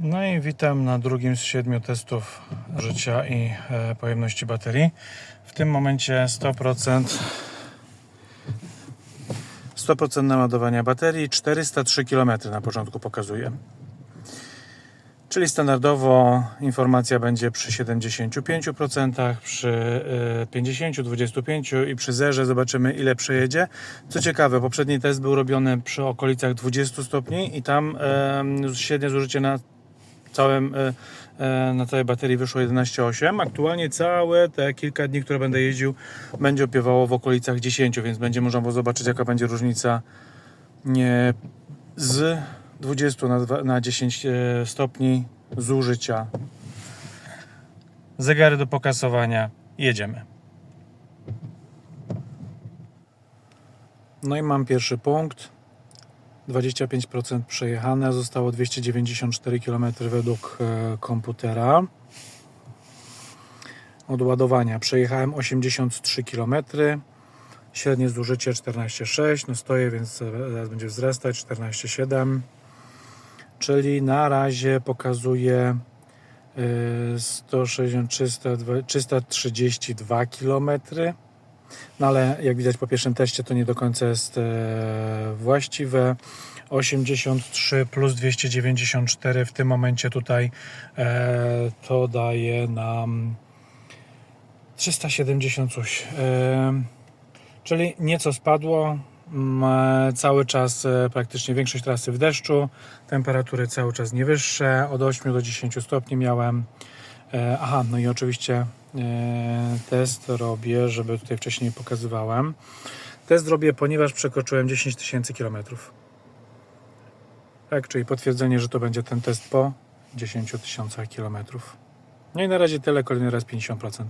No i witam na drugim z siedmiu testów życia i e, pojemności baterii. W tym momencie 100% 100% naładowania baterii, 403 km na początku pokazuje. Czyli standardowo informacja będzie przy 75%, przy e, 50, 25 i przy zerze zobaczymy ile przejedzie. Co ciekawe, poprzedni test był robiony przy okolicach 20 stopni i tam e, średnie zużycie na całym, e, e, na całej baterii wyszło 11,8. Aktualnie całe te kilka dni, które będę jeździł, będzie opiewało w okolicach 10, więc będzie można było zobaczyć, jaka będzie różnica nie z 20 na, na 10 e, stopni zużycia. Zegary do pokasowania. Jedziemy. No i mam pierwszy punkt. 25% przejechane, zostało 294 km według e, komputera. Od ładowania przejechałem 83 km, średnie zużycie 14,6. No stoję, więc zaraz będzie wzrastać 14,7. Czyli na razie pokazuje e, 160, 300, 332 km. No ale jak widać po pierwszym teście to nie do końca jest e, właściwe. 83 plus 294 w tym momencie tutaj e, to daje nam 370 coś. E, czyli nieco spadło. Cały czas praktycznie większość trasy w deszczu. Temperatury cały czas nie wyższe. Od 8 do 10 stopni miałem. E, Aha, no i oczywiście e, test robię, żeby tutaj wcześniej pokazywałem. Test robię, ponieważ przekroczyłem 10 tysięcy kilometrów. Tak, czyli potwierdzenie, że to będzie ten test po 10 tysiącach kilometrów. No i na razie tyle, kolejny raz 50%.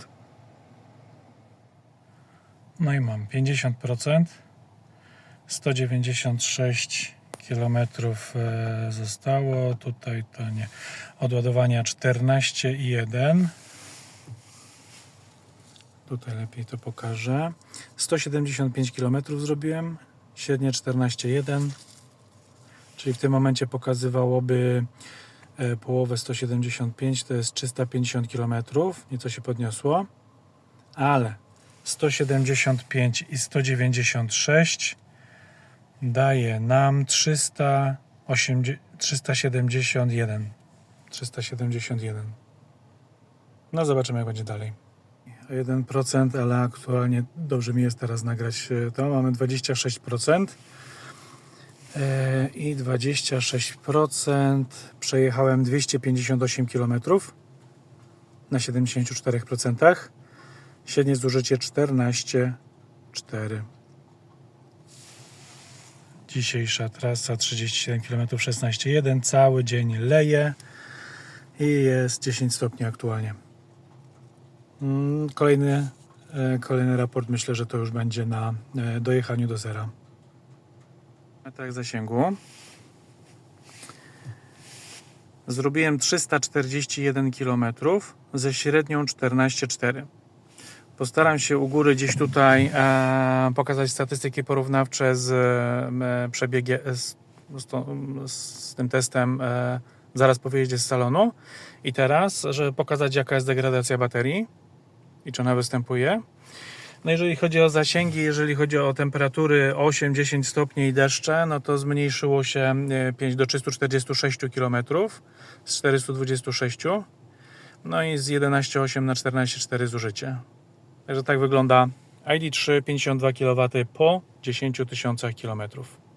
No i mam 50%. 196 km zostało. Tutaj to nie. Odładowania 14,1. Tutaj lepiej to pokażę. 175 km zrobiłem. Średnie 14,1. Czyli w tym momencie pokazywałoby e, połowę 175, to jest 350 km. Nieco się podniosło. Ale 175 i 196 daje nam 380, 371. 371. No zobaczymy jak będzie dalej. 1%, ale aktualnie dobrze mi jest teraz nagrać e, to. Mamy 26% E, i 26% przejechałem 258 km na 74%. Średnie zużycie 14,4. Dzisiejsza trasa 37 km 16,1. Cały dzień leje i jest 10 stopni aktualnie. Mm, Kolejny, e, kolejny raport myślę, że to już będzie na e, dojechaniu do zera. Metrach zasięgu. Zrobiłem 341 km ze średnią 14,4. Postaram się u góry gdzieś tutaj e, pokazać statystyki porównawcze z e, przebiegiem, z, z, z tym testem e, zaraz po z salonu. I teraz, żeby pokazać jaka jest degradacja baterii i czy ona występuje. No jeżeli chodzi o zasięgi, jeżeli chodzi o temperatury 8-10 stopni i deszcze, no to zmniejszyło się e, 5 do 346 km z 426. No i z 11,8 na 14,4 zużycie. Także tak wygląda ID3 52 kW po 10 tysiącach kilometrów.